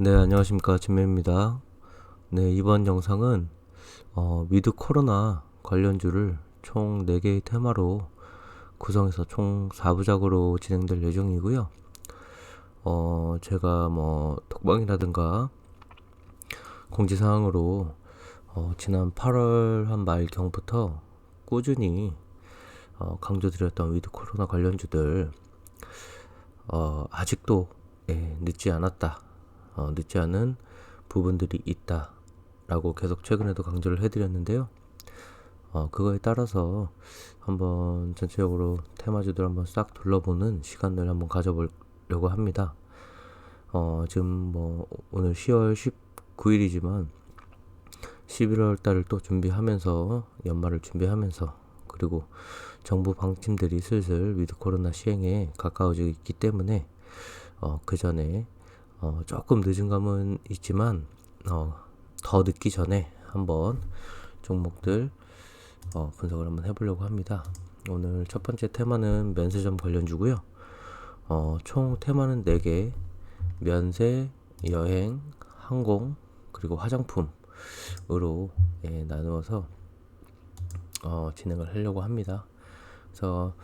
네, 안녕하십니까. 진매입니다. 네, 이번 영상은 어, 위드 코로나 관련주를 총 4개의 테마로 구성해서 총 4부작으로 진행될 예정이고요. 어, 제가 뭐 독방이라든가 공지 사항으로 어, 지난 8월 한 말경부터 꾸준히 어, 강조드렸던 위드 코로나 관련주들 어, 아직도 예, 늦지 않았다. 어, 늦지 않은 부분들이 있다라고 계속 최근에도 강조를 해드렸는데요. 어, 그거에 따라서 한번 전체적으로 테마주들 한번 싹 둘러보는 시간을 한번 가져보려고 합니다. 어, 지금 뭐 오늘 10월 19일이지만 11월 달을 또 준비하면서 연말을 준비하면서 그리고 정부 방침들이 슬슬 위드 코로나 시행에 가까워지고 있기 때문에 어, 그 전에 어, 조금 늦은 감은 있지만 어, 더 늦기 전에 한번 종목들 어, 분석을 한번 해보려고 합니다. 오늘 첫 번째 테마는 면세점 관련주고요. 어, 총 테마는 4개 면세, 여행, 항공, 그리고 화장품으로 예, 나누어서 어, 진행을 하려고 합니다. 그래서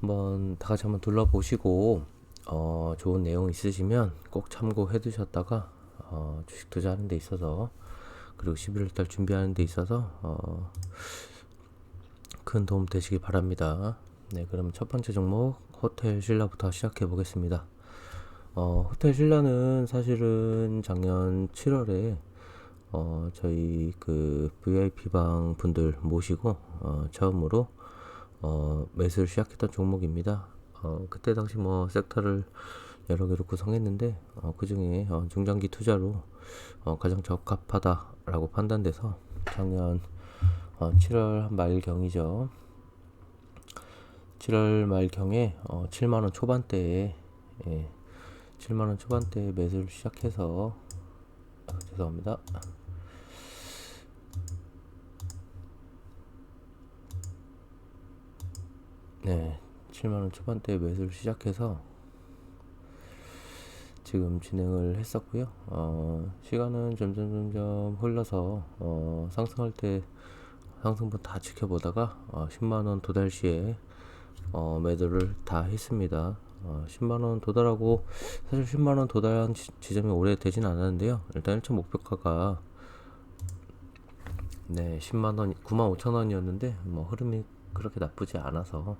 한번 다 같이 한번 둘러보시고 어, 좋은 내용 있으시면 꼭 참고해 두셨다가 어, 주식 투자하는 데 있어서 그리고 11월 달 준비하는 데 있어서 어, 큰 도움 되시기 바랍니다. 네, 그럼 첫 번째 종목 호텔 신라부터 시작해 보겠습니다. 어, 호텔 신라는 사실은 작년 7월에 어, 저희 그 VIP 방 분들 모시고 어, 처음으로 어, 매수를 시작했던 종목입니다. 어, 그때 당시 뭐 섹터를 여러 개로 구성했는데 어, 그 중에 어, 중장기 투자로 어, 가장 적합하다라고 판단돼서 작년 어, 7월 말경이죠. 7월 말경에 어, 7만 원 초반대에 예, 7만 원 초반대에 매수를 시작해서 아, 죄송합니다. 네, 7만원 초반대에 매수를 시작해서 지금 진행을 했었고요. 어, 시간은 점점 점점 흘러서 어, 상승할 때 상승분 다 지켜보다가 어, 10만원 도달 시에 어, 매도를 다 했습니다. 어, 10만원 도달하고 사실 10만원 도달한 지, 점이 오래 되진 않았는데요. 일단 1차 목표가가 네 10만원 9만 5천원이었는데 뭐 흐름이 그렇게 나쁘지 않아서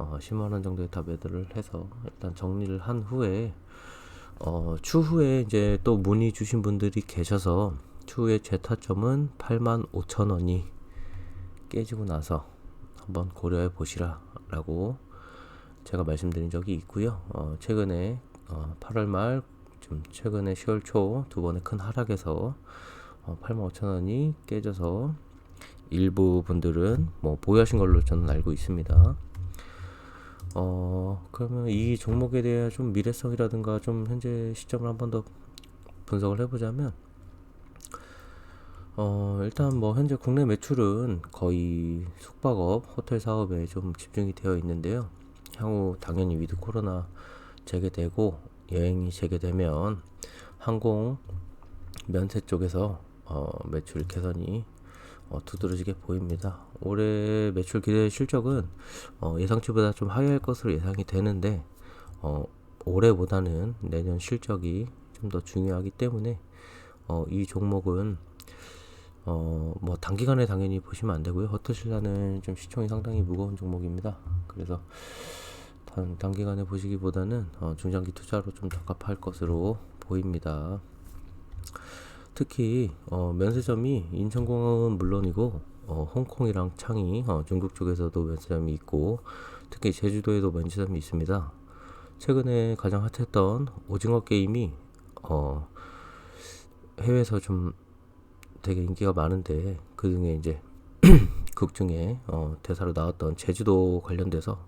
어, 10만 원 정도에 다 매도를 해서 일단 정리를 한 후에 어, 추후에 이제 또 문의 주신 분들이 계셔서 추후에 제 타점은 8만 5천 원이 깨지고 나서 한번 고려해 보시라 라고 제가 말씀드린 적이 있고요. 어, 최근에 어, 8월 말 좀 최근에 10월 초 두 번의 큰 하락에서 어, 8만 5천 원이 깨져서 일부 분들은 뭐 보유하신 걸로 저는 알고 있습니다. 어, 그러면 이 종목에 대한 좀 미래성이라든가 좀 현재 시점을 한 번 더 분석을 해보자면, 어, 일단 뭐 현재 국내 매출은 거의 숙박업, 호텔 사업에 좀 집중이 되어 있는데요. 향후 당연히 위드 코로나 재개되고 여행이 재개되면 항공 면세 쪽에서 어, 매출 개선이 어, 두드러지게 보입니다. 올해 매출 기대 실적은 어, 예상치보다 좀 하회할 것으로 예상이 되는데 어, 올해보다는 내년 실적이 좀 더 중요하기 때문에 어, 이 종목은 어, 뭐 단기간에 당연히 보시면 안 되고요. 허트신라는 좀 시총이 상당히 무거운 종목입니다. 그래서 단, 단기간에 보시기보다는 어, 중장기 투자로 좀 적합할 것으로 보입니다. 특히 어, 면세점이 인천공항은 물론이고 어, 홍콩이랑 창이 어, 중국 쪽에서도 면세점이 있고 특히 제주도에도 면세점이 있습니다. 최근에 가장 핫했던 오징어 게임이 어, 해외에서 좀 되게 인기가 많은데 그 중에 이제 극 중에 어, 대사로 나왔던 제주도 관련돼서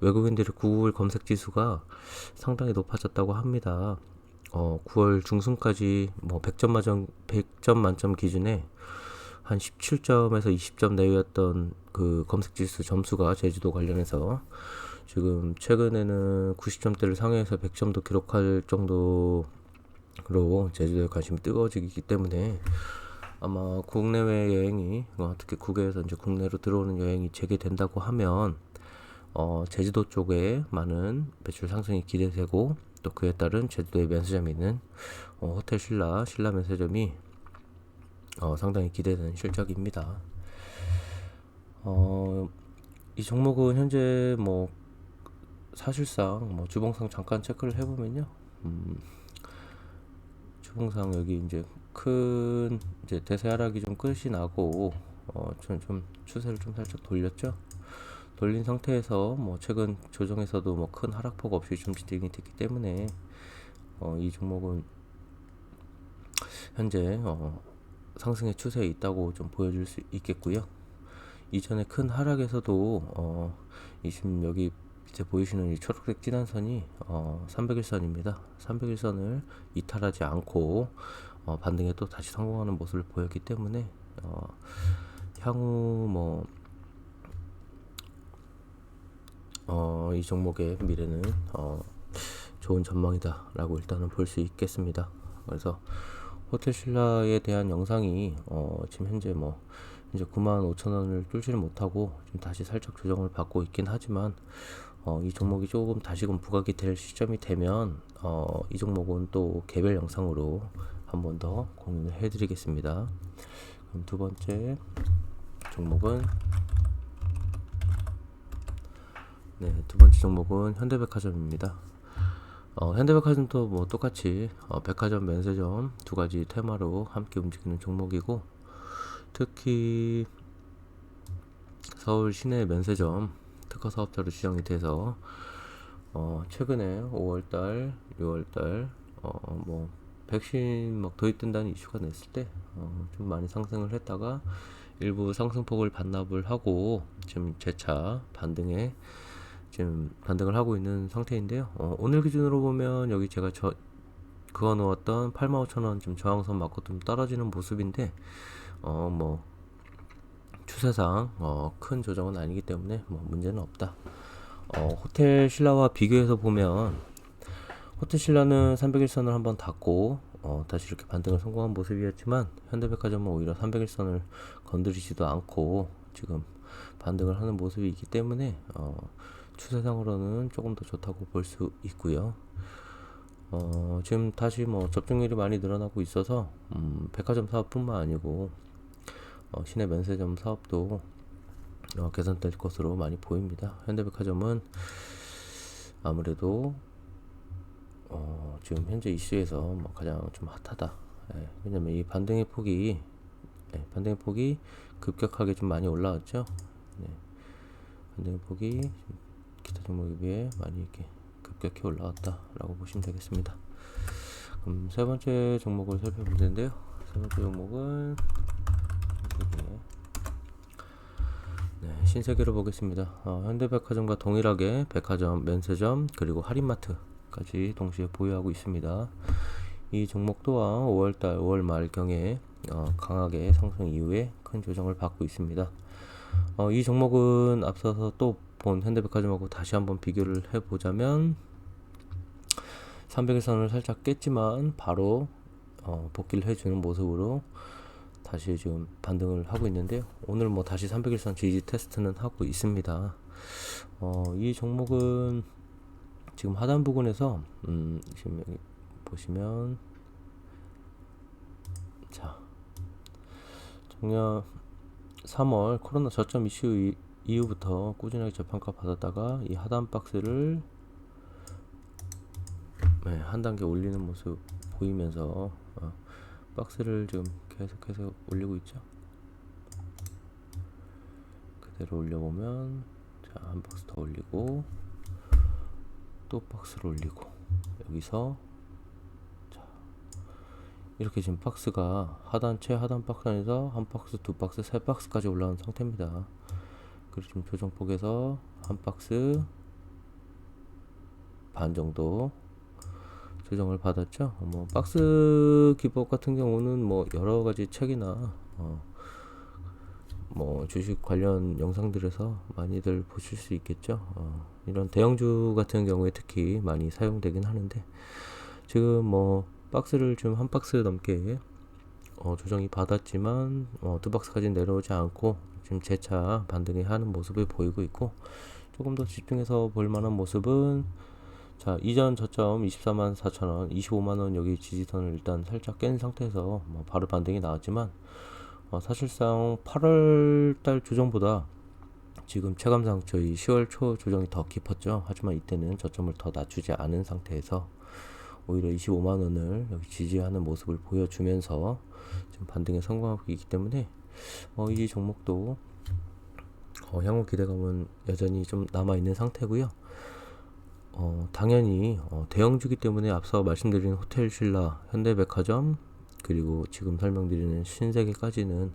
외국인들의 구글 검색 지수가 상당히 높아졌다고 합니다. 어, 9월 중순까지 뭐 100점 만점 100점 만점 기준에 한 17점에서 20점 내외였던 그 검색 지수 점수가 제주도 관련해서 지금 최근에는 90점대를 상회해서 100점도 기록할 정도 제주도에 관심이 뜨거워지기 때문에 아마 국내외 여행이 어, 특히 국외에서 이제 국내로 들어오는 여행이 재개된다고 하면 어, 제주도 쪽에 많은 매출 상승이 기대되고 또 그에 따른 제주도에 면세점이 있는 어, 호텔 신라 신라 면세점이 어, 상당히 기대되는 실적입니다. 어, 이 종목은 현재 뭐 사실상 뭐 주봉상 잠깐 체크를 해보면요. 음, 주봉상 여기 이제 큰 이제 대세 하락이 좀 끝이 나고 어, 좀, 좀 추세를 좀 살짝 돌렸죠. 돌린 상태에서 뭐 최근 조정에서도 뭐 큰 하락폭 없이 좀 진행이 됐기 때문에 어, 이 종목은 현재 어, 상승의 추세에 있다고 좀 보여줄 수 있겠고요. 이전에 큰 하락에서도 어, 이 지금 여기 밑에 보이시는 이 초록색 진한 선이 어, 301선입니다. 301선을 이탈하지 않고 어, 반등에 또 다시 성공하는 모습을 보였기 때문에 어, 향후 뭐 어, 이 종목의 미래는 어, 좋은 전망이다라고 일단은 볼 수 있겠습니다. 그래서 호텔 신라에 대한 영상이 어, 지금 현재 뭐 이제 9만 5천 원을 뚫지를 못하고 좀 다시 살짝 조정을 받고 있긴 하지만 어, 이 종목이 조금 다시금 부각이 될 시점이 되면 어, 이 종목은 또 개별 영상으로 한 번 더 공유를 해드리겠습니다. 그럼 두 번째 종목은 네, 두 번째 종목은 현대백화점입니다. 어, 현대백화점도 뭐 똑같이 어, 백화점, 면세점 두 가지 테마로 함께 움직이는 종목이고 특히 서울 시내 면세점 특화 사업자로 지정이 돼서 어, 최근에 5월달, 6월달 어, 뭐 백신 막 도입된다는 이슈가 냈을 때좀 어, 많이 상승을 했다가 일부 상승폭을 반납을 하고 지금 재차 반등에 지금 반등을 하고 있는 상태인데요. 어, 오늘 기준으로 보면 여기 제가 저 그어 놓았던 85,000원 좀 저항선 맞고 좀 떨어지는 모습인데 어 뭐 추세상 어, 큰 조정은 아니기 때문에 뭐 문제는 없다. 어, 호텔 신라와 비교해서 보면 호텔 신라는 301선을 한번 닫고 어, 다시 이렇게 반등을 성공한 모습이었지만 현대백화점은 오히려 301선을 건드리지도 않고 지금 반등을 하는 모습이기 때문에 어, 추세상으로는 조금 더 좋다고 볼 수 있고요. 어, 지금 다시 뭐 접종률이 많이 늘어나고 있어서 음, 백화점 사업뿐만 아니고 어, 시내 면세점 사업도 어, 개선될 것으로 많이 보입니다. 현대백화점은 아무래도 어, 지금 현재 이슈에서 뭐 가장 좀 핫하다. 예, 왜냐면 이 반등의 폭이 예, 반등의 폭이 급격하게 좀 많이 올라왔죠. 네, 반등의 폭이 기타 종목에 비해 많이 이렇게 급격히 올라왔다라고 보시면 되겠습니다. 그럼 세 번째 종목을 살펴볼 텐데요. 세 번째 종목은 네, 신세계로 보겠습니다. 어, 현대백화점과 동일하게 백화점, 면세점 그리고 할인마트까지 동시에 보유하고 있습니다. 이 종목 또한 5월달, 5월 말경에 어, 강하게 상승 이후에 큰 조정을 받고 있습니다. 어, 이 종목은 앞서서 또 본 현대백화점하고 다시 한번 비교를 해보자면 300일선을 살짝 깼지만 바로 어, 복귀를 해주는 모습으로 다시 지금 반등을 하고 있는데요. 오늘 뭐 다시 300일선 지지 테스트는 하고 있습니다. 어, 이 종목은 지금 하단 부분에서 음, 지금 여기 보시면 자 작년 3월 코로나 저점 이슈 이후부터 꾸준하게 재평가 받았다가 이 하단 박스를 네, 한 단계 올리는 모습 보이면서 어, 박스를 지금 계속해서 올리고 있죠. 그대로 올려보면 자, 한 박스 더 올리고 또 박스를 올리고 여기서 자, 이렇게 지금 박스가 하단 최하단 박스 안에서 한 박스, 두 박스, 세 박스까지 올라온 상태입니다. 그리고 지금 조정폭에서 한 박스 반 정도 조정을 받았죠. 뭐 박스 기법 같은 경우는 뭐 여러 가지 책이나 어, 뭐 주식 관련 영상들에서 많이들 보실 수 있겠죠. 어, 이런 대형주 같은 경우에 특히 많이 사용되긴 하는데 지금 뭐 박스를 좀한 박스 넘게 어, 조정이 받았지만 어, 두 박스까지 내려오지 않고 지금 재차 반등이 하는 모습을 보이고 있고 조금 더 집중해서 볼 만한 모습은 자 이전 저점 24만 4천원 25만원 여기 지지선을 일단 살짝 깬 상태에서 뭐 바로 반등이 나왔지만 어, 사실상 8월달 조정보다 지금 체감상 저희 10월 초 조정이 더 깊었죠. 하지만 이때는 저점을 더 낮추지 않은 상태에서 오히려 25만 원을 여기 지지하는 모습을 보여주면서 지금 반등에 성공하고 있기 때문에 어, 이 종목도 어, 향후 기대감은 여전히 좀 남아 있는 상태고요. 어, 당연히 어, 대형주기 때문에 앞서 말씀드린 호텔 신라, 현대백화점 그리고 지금 설명드리는 신세계까지는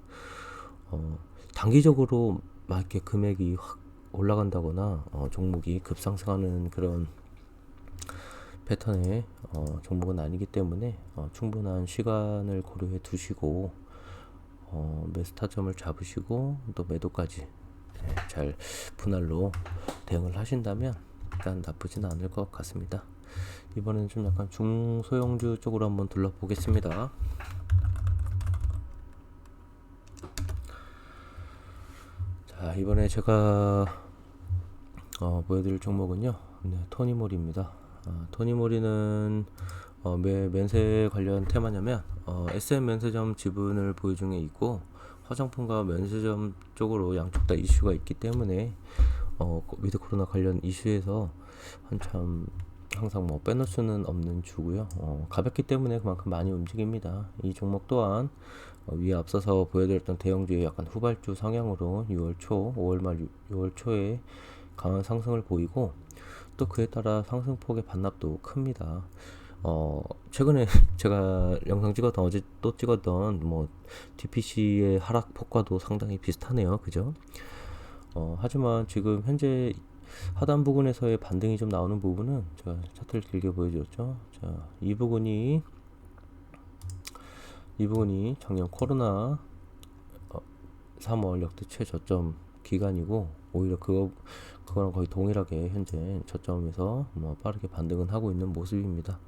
어, 단기적으로 막 이렇게 금액이 확 올라간다거나 어, 종목이 급상승하는 그런 패턴의 어, 종목은 아니기 때문에 어, 충분한 시간을 고려해 두시고 어, 매수 타점을 잡으시고 또 매도까지 네, 잘 분할로 대응을 하신다면 일단 나쁘진 않을 것 같습니다. 이번에는 좀 약간 중소형주 쪽으로 한번 둘러보겠습니다. 자 이번에 제가 어, 보여드릴 종목은요 네, 토니몰입니다. 아, 토니모리는 어, 매 면세 관련 테마냐면 어, SM 면세점 지분을 보유 중에 있고 화장품과 면세점 쪽으로 양쪽 다 이슈가 있기 때문에 어, 위드 코로나 관련 이슈에서 한참 항상 뭐 빼놓을 수는 없는 주고요. 어, 가볍기 때문에 그만큼 많이 움직입니다. 이 종목 또한 어, 위에 앞서서 보여드렸던 대형주의 약간 후발주 성향으로 6월 초, 5월 말 6월 초에 강한 상승을 보이고 또 그에 따라 상승폭의 반납도 큽니다. 어, 최근에 제가 영상 찍었던 어제 또 찍었던 뭐 DPC의 하락 폭과도 상당히 비슷하네요. 그죠? 어, 하지만 지금 현재 하단 부분에서의 반등이 좀 나오는 부분은 제가 차트를 길게 보여줬죠. 자, 이 부분이 이 부분이 작년 코로나 어, 3월 역대 최저점 기간이고 오히려 그거 그거랑 거의 동일하게 현재 저점에서 뭐 빠르게 반등은 하고 있는 모습입니다.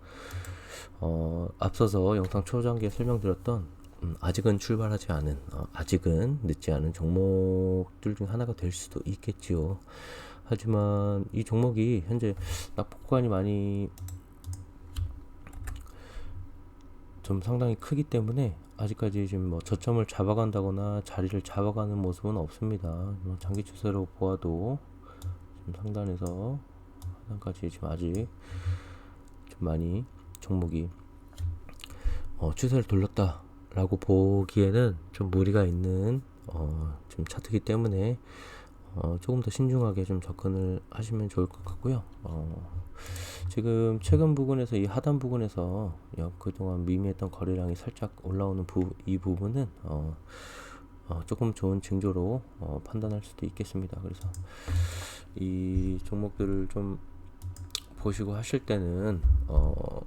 어, 앞서서 영상 초장기에 설명드렸던 음, 아직은 출발하지 않은 어, 아직은 늦지 않은 종목들 중 하나가 될 수도 있겠지요. 하지만 이 종목이 현재 낙폭관이 많이 좀 상당히 크기 때문에 아직까지 지금 뭐 저점을 잡아간다거나 자리를 잡아가는 모습은 없습니다. 뭐 장기 추세로 보아도 상단에서 하단까지 지금 아직 좀 많이 종목이 어, 추세를 돌렸다라고 보기에는 좀 무리가 있는 어, 지금 차트기 때문에 어, 조금 더 신중하게 좀 접근을 하시면 좋을 것 같고요. 어, 지금 최근 부분에서 이 하단 부분에서 그동안 미미했던 거래량이 살짝 올라오는 부, 이 부분은 어, 어, 조금 좋은 징조로 어, 판단할 수도 있겠습니다. 그래서 이 종목들을 좀 보시고 하실 때는 어,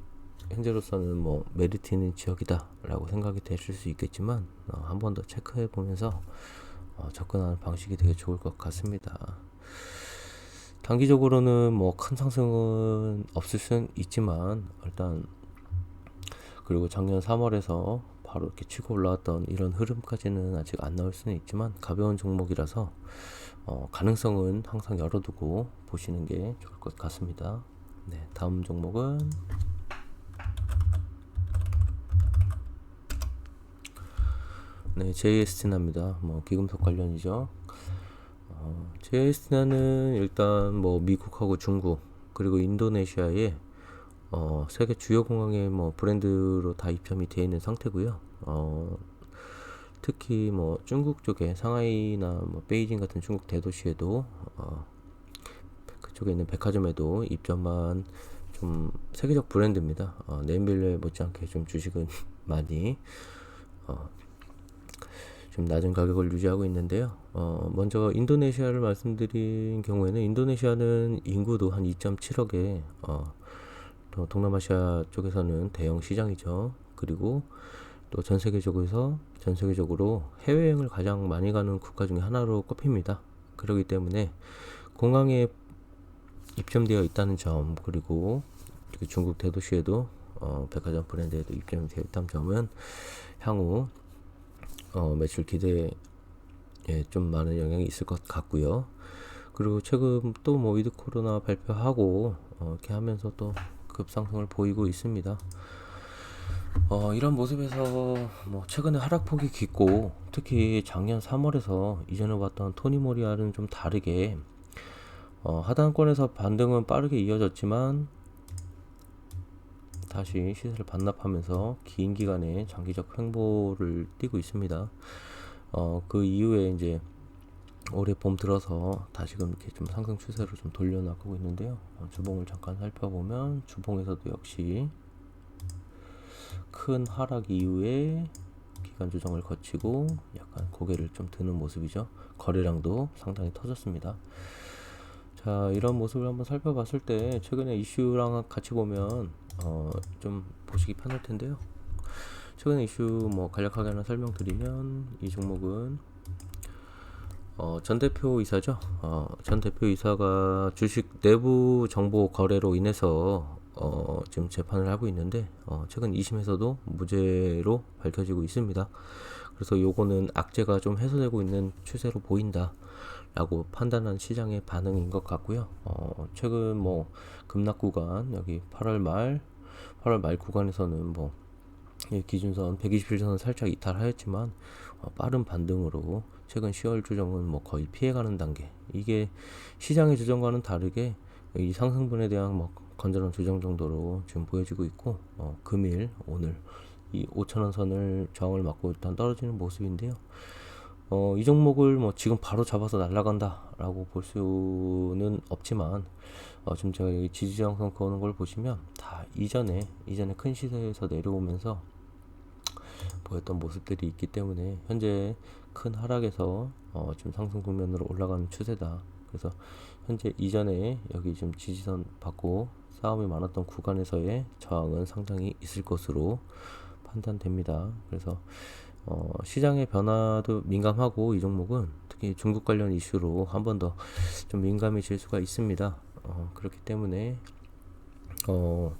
현재로서는 뭐 메리트 있는 지역이다라고 생각이 되실 수 있겠지만 어, 한번 더 체크해 보면서 어, 접근하는 방식이 되게 좋을 것 같습니다. 단기적으로는 뭐 큰 상승은 없을 수는 있지만 일단 그리고 작년 3월에서 바로 이렇게 치고 올라왔던 이런 흐름까지는 아직 안 나올 수는 있지만 가벼운 종목이라서 어, 가능성은 항상 열어두고 보시는 게 좋을 것 같습니다. 네, 다음 종목은 네, JST나입니다. 뭐 기금속 관련이죠. 어, JST나는 일단 뭐 미국하고 중국 그리고 인도네시아에 어, 세계 주요 공항에 뭐 브랜드로 다 입점이 되어 있는 상태고요. 어, 특히 뭐 중국 쪽에 상하이나 뭐 베이징 같은 중국 대도시에도 어, 그쪽에 있는 백화점에도 입점한 좀 세계적 브랜드입니다. 어, 네임빌레 못지않게 좀 주식은 많이 어, 좀 낮은 가격을 유지하고 있는데요. 어, 먼저 인도네시아를 말씀드린 경우에는 인도네시아는 인구도 한 2.7억에 어, 또 동남아시아 쪽에서는 대형 시장이죠. 그리고 또 전 세계적으로 전 세계적으로 해외여행을 가장 많이 가는 국가 중에 하나로 꼽힙니다. 그렇기 때문에 공항에 입점되어 있다는 점 그리고 중국 대도시에도 어, 백화점 브랜드에도 입점이 되어 있다는 점은 향후 어, 매출 기대에 좀 많은 영향이 있을 것 같고요. 그리고 최근 또 뭐 위드 코로나 발표하고 어, 이렇게 하면서 또 급상승을 보이고 있습니다. 어, 이런 모습에서 뭐 최근에 하락폭이 깊고 특히 작년 3월에서 이전에 봤던 토니 모리아는 좀 다르게 어, 하단권에서 반등은 빠르게 이어졌지만 다시 시세를 반납하면서 긴 기간의 장기적 횡보를 띠고 있습니다. 어, 그 이후에 이제 올해 봄 들어서 다시금 이렇게 좀 상승 추세로 좀 돌려나가고 있는데요. 어, 주봉을 잠깐 살펴보면 주봉에서도 역시 큰 하락 이후에 기간 조정을 거치고 약간 고개를 좀 드는 모습이죠. 거래량도 상당히 터졌습니다. 자, 이런 모습을 한번 살펴봤을 때 최근에 이슈랑 같이 보면 어, 좀 보시기 편할 텐데요. 최근 이슈 뭐 간략하게 하나 설명드리면 이 종목은 어, 전 대표 이사죠. 어, 전 대표 이사가 주식 내부 정보 거래로 인해서 어, 지금 재판을 하고 있는데 어, 최근 2심에서도 무죄로 밝혀지고 있습니다. 그래서 요거는 악재가 좀 해소되고 있는 추세로 보인다. 라고 판단한 시장의 반응인 것 같고요. 어, 최근 뭐 급락 구간 여기 8월 말 8월 말 구간에서는 뭐 기준선 121선은 살짝 이탈하였지만 어, 빠른 반등으로 최근 10월 조정은 뭐 거의 피해가는 단계. 이게 시장의 조정과는 다르게 이 상승분에 대한 뭐 건전한 조정 정도로 지금 보여지고 있고 어, 금일 오늘 이 5천원 선을 저항을 맞고 일단 떨어지는 모습인데요. 어, 이 종목을 뭐 지금 바로 잡아서 날아간다라고 볼 수는 없지만 어, 지금 제가 여기 지지정선 그어놓은 걸 보시면 다 이전에 이전에 큰 시세에서 내려오면서 보였던 모습들이 있기 때문에 현재 큰 하락에서 어, 지금 상승 국면으로 올라가는 추세다. 그래서 현재 이전에 여기 지금 지지선 받고 싸움이 많았던 구간에서의 저항은 상당히 있을 것으로 판단됩니다. 그래서 어, 시장의 변화도 민감하고 이 종목은 특히 중국 관련 이슈로 한 번 더 좀 민감해질 수가 있습니다. 어, 그렇기 때문에 어,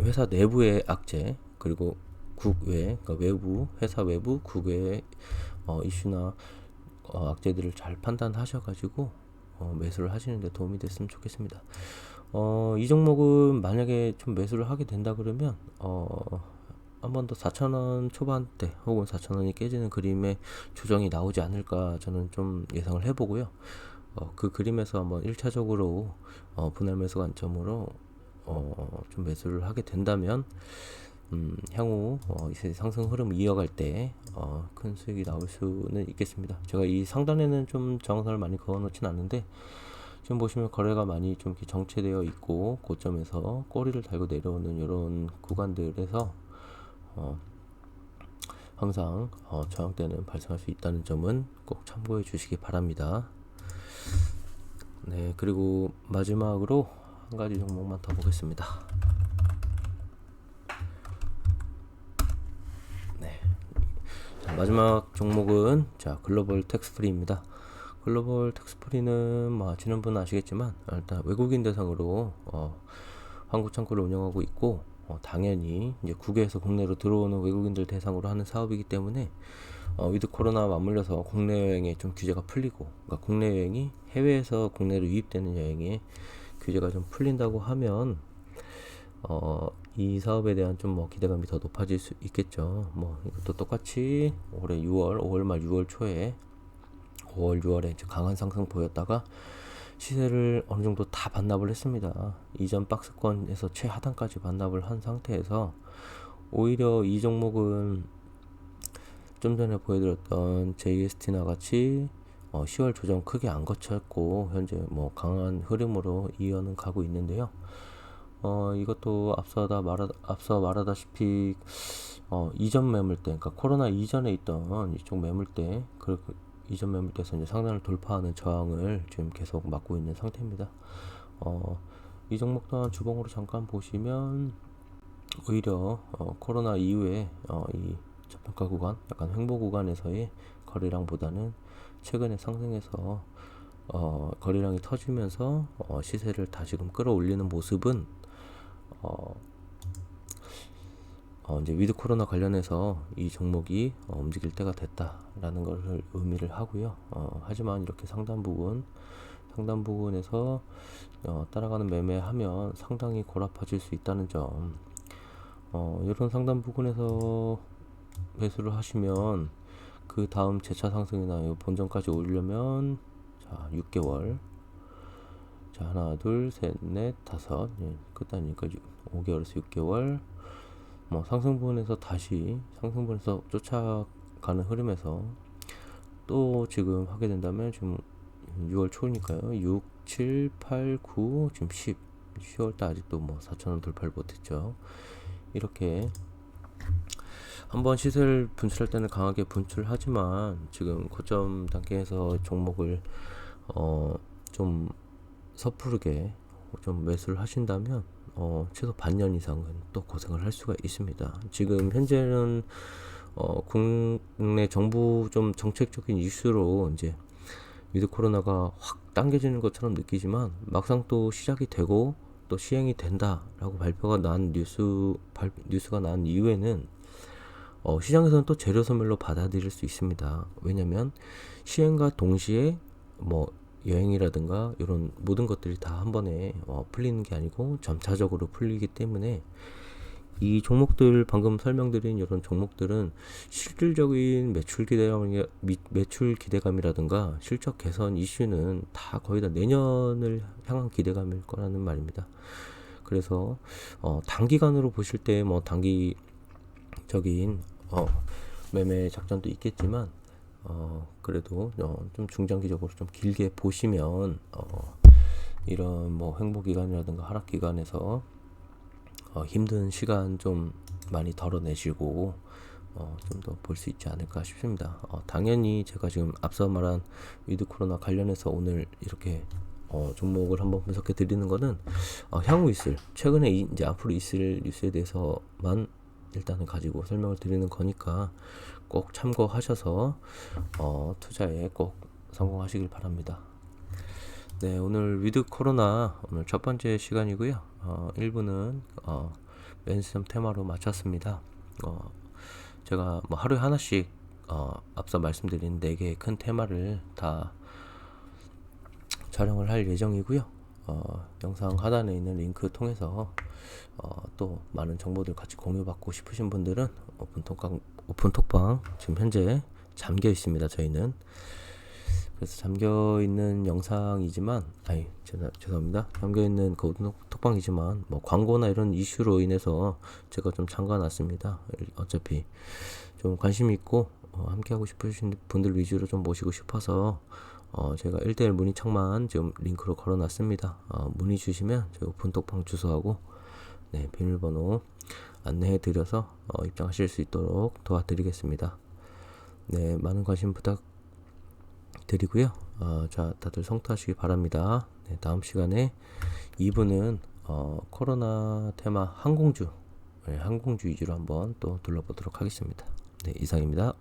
회사 내부의 악재 그리고 국외 그러니까 외부 회사 외부 국외 어, 이슈나 어, 악재들을 잘 판단하셔가지고 어, 매수를 하시는데 도움이 됐으면 좋겠습니다. 어, 이 종목은 만약에 좀 매수를 하게 된다 그러면 어, 한 번 더 4,000원 초반대 혹은 4,000원이 깨지는 그림의 조정이 나오지 않을까 저는 좀 예상을 해보고요. 어, 그 그림에서 한번 1차적으로 어, 분할 매수 관점으로 어, 좀 매수를 하게 된다면 음, 향후 어, 이 상승 흐름 이어갈 때 어, 큰 수익이 나올 수는 있겠습니다. 제가 이 상단에는 좀 정선을 많이 그어놓진 않는데 지금 보시면 거래가 많이 좀 정체되어 있고 고점에서 꼬리를 달고 내려오는 이런 구간들에서 어, 항상 어, 저항대는 발생할 수 있다는 점은 꼭 참고해 주시기 바랍니다. 네, 그리고 마지막으로 한 가지 종목만 더 보겠습니다. 네. 자, 마지막 종목은 자, 글로벌 텍스프리입니다. 글로벌 텍스프리는 뭐 아시는 분은 아시겠지만 일단 외국인 대상으로 어, 한국 창구를 운영하고 있고 어, 당연히 이제 국외에서 국내로 들어오는 외국인들 대상으로 하는 사업이기 때문에 어, 위드 코로나 맞물려서 국내 여행에 좀 규제가 풀리고 그러니까 국내 여행이 해외에서 국내로 유입되는 여행에 규제가 좀 풀린다고 하면 어, 이 사업에 대한 좀 뭐 기대감이 더 높아질 수 있겠죠. 뭐 이것도 똑같이 올해 6월, 5월 말 6월 초에 5월, 6월에 강한 상승 보였다가 시세를 어느 정도 다 반납을 했습니다. 이전 박스권에서 최하단까지 반납을 한 상태에서 오히려 이 종목은 좀 전에 보여드렸던 JST나 같이 어 10월 조정 크게 안 거쳤고 현재 뭐 강한 흐름으로 이어는 가고 있는데요. 어 이것도 앞서다 말하 앞서 말하다시피 어 이전 매물대 그러니까 코로나 이전에 있던 이쪽 매물대 그 이전 매물대에서 이제 상단을 돌파하는 저항을 지금 계속 맞고 있는 상태입니다. 어, 이 종목 또한 주봉으로 잠깐 보시면 오히려 어, 코로나 이후에 어, 이 저평가 구간, 약간 횡보 구간에서의 거래량보다는 최근에 상승해서 어, 거래량이 터지면서 어, 시세를 다시금 끌어올리는 모습은 어, 어, 이제 위드 코로나 관련해서 이 종목이 어, 움직일 때가 됐다라는 것을 의미를 하고요. 어, 하지만 이렇게 상단 부분, 상단 부분에서 어, 따라가는 매매하면 상당히 고라파질 수 있다는 점. 어, 이런 상단 부분에서 매수를 하시면 그 다음 재차 상승이나 이 본전까지 오려면 자 6개월 자 하나 둘 셋 넷 다섯 예, 끝나니까 5개월에서 6개월 뭐 상승분에서 다시 상승분에서 쫓아가는 흐름에서 또 지금 하게 된다면 지금 6월 초니까요. 6, 7, 8, 9 지금 10 10월 달 아직도 뭐 4천원 돌파를 못했죠. 이렇게 한번 시세를 분출할 때는 강하게 분출하지만 지금 고점 단계에서 종목을 어 좀 섣부르게 좀 매수를 하신다면 어 최소 반년 이상은 또 고생을 할 수가 있습니다. 지금 현재는 어 국내 정부 좀 정책적인 이슈로 이제 위드 코로나가 확 당겨지는 것처럼 느끼지만 막상 또 시작이 되고 또 시행이 된다라고 발표가 난 뉴스 발, 뉴스가 난 이후에는 어, 시장에서는 또 재료 소멸로 받아들일 수 있습니다. 왜냐면 시행과 동시에 뭐 여행이라든가 이런 모든 것들이 다 한 번에 어, 풀리는 게 아니고 점차적으로 풀리기 때문에 이 종목들 방금 설명드린 이런 종목들은 실질적인 매출 기대감 매출 기대감이라든가 실적 개선 이슈는 다 거의 다 내년을 향한 기대감일 거라는 말입니다. 그래서 어, 단기간으로 보실 때 뭐 단기적인 어, 매매 작전도 있겠지만 어, 그래도 어, 좀 중장기적으로 좀 길게 보시면 어, 이런 뭐 횡보 기간이라든가 하락 기간에서 어, 힘든 시간 좀 많이 덜어내시고 어, 좀 더 볼 수 있지 않을까 싶습니다. 어, 당연히 제가 지금 앞서 말한 위드 코로나 관련해서 오늘 이렇게 어, 종목을 한번 분석해 드리는 거는 어, 향후 있을 최근에 이, 이제 앞으로 있을 뉴스에 대해서만 일단은 가지고 설명을 드리는 거니까 꼭 참고하셔서 어, 투자에 꼭 성공하시길 바랍니다. 네, 오늘 위드 코로나 오늘 첫 번째 시간이고요. 어, 1부는 어, 맨섬 테마로 마쳤습니다. 어, 제가 뭐 하루에 하나씩 어, 앞서 말씀드린 4개의 큰 테마를 다 촬영을 할 예정이고요. 어, 영상 하단에 있는 링크 통해서 어, 또 많은 정보들 같이 공유받고 싶으신 분들은 오픈 톡방, 오픈 톡방 지금 현재 잠겨 있습니다. 저희는 그래서 잠겨 있는 영상이지만 아니 죄송, 죄송합니다. 잠겨 있는 그 오픈 톡방이지만 뭐 광고나 이런 이슈로 인해서 제가 좀 잠가놨습니다. 어차피 좀 관심 있고 어, 함께 하고 싶으신 분들 위주로 좀 모시고 싶어서 어, 제가 1대1 문의창만 지금 링크로 걸어놨습니다. 어, 문의 주시면 저희 오픈 톡방 주소하고 네, 비밀번호 안내해 드려서 어, 입장하실 수 있도록 도와드리겠습니다. 네, 많은 관심 부탁드리고요. 어, 자, 다들 성투하시기 바랍니다. 네, 다음 시간에 2부는 어, 코로나 테마 항공주, 네, 항공주 위주로 한번 또 둘러보도록 하겠습니다. 네, 이상입니다.